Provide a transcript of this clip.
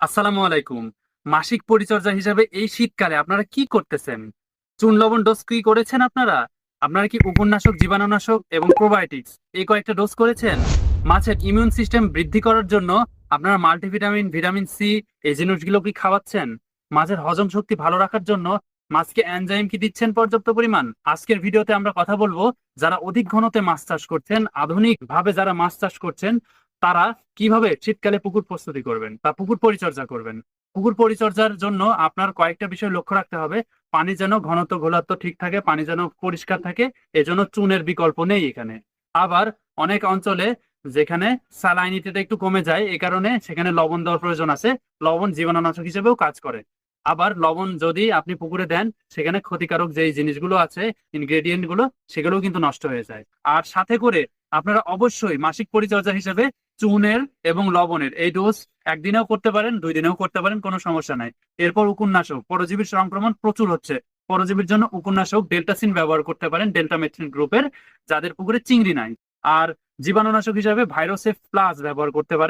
আসসালামু আলাইকুম। মাসিক পরিচর্যা হিসাবে এই শীতকালে আপনারা কি করতেছেন? চুন লবণ ডোজ কি করেছেন আপনারা? আপনারা কি উপন্যাসক, জীবাণুনাশক এবং প্রোবায়োটিক্স এই কয়েকটা ডোজ করেছেন? মাছের ইমিউন সিস্টেম বৃদ্ধি করার জন্য আপনারা মাল্টিভিটামিন ভিটামিন সি এই জিনিসগুলো কি খাওয়াচ্ছেন? মাছের হজম শক্তি ভালো রাখার জন্য মাছকে এনজাইম কি দিচ্ছেন পর্যাপ্ত পরিমাণ? আজকের ভিডিওতে আমরা কথা বলব, যারা অধিক ঘনতে মাছ চাষ করছেন আধুনিক ভাবে যারা মাছ চাষ করছেন তারা কীভাবে শীতকালে পুকুর প্রস্তুতি করবেন বা পুকুর পরিচর্যা করবেন? পুকুর পরিচর্যার জন্য আপনার কয়েকটা বিষয় লক্ষ্য রাখতে হবে। পানি যেন ঘনত্ব ঘোলাত্ব ঠিক থাকে, পানি যেন পরিষ্কার থাকে, এজন্য চুনের বিকল্প নেই এখানে। আবার অনেক অঞ্চলে যেখানে স্যালাইনিটিটা একটু কমে যায় এই কারণে সেখানে লবণ দেওয়ার প্রয়োজন আছে। লবণ জীবাণুনাশক হিসেবেও কাজ করে। আবার লবণ যদি আপনি পুকুরে দেন, সেখানে ক্ষতিকারক যেই জিনিসগুলো আছে ইনগ্রেডিয়েন্টগুলো, সেগুলোও কিন্তু নষ্ট হয়ে যায়। আর সাথে করে আপনারা অবশ্যই মাসিক পরিচর্যা হিসেবে চুনের এবং লবণের। এই ডোজ একদিনেও করতে পারেন, দুই দিনেও করতে পারেন, কোনো সমস্যা নাই। এরপর উপন্যাসক, পরজীবীর সংক্রমণ প্রচুর হচ্ছে। পরজীবীর জন্য উপন্যাসক ডেল্টাসিন ব্যবহার করতে পারেন ডেল্টামেথ্রিন গ্রুপের যাদের পুকুরে চিংড়ি নাই। আর জীবাণুনাশক হিসাবে ভাইরোসেফ প্লাস ব্যবহার করতে পারেন।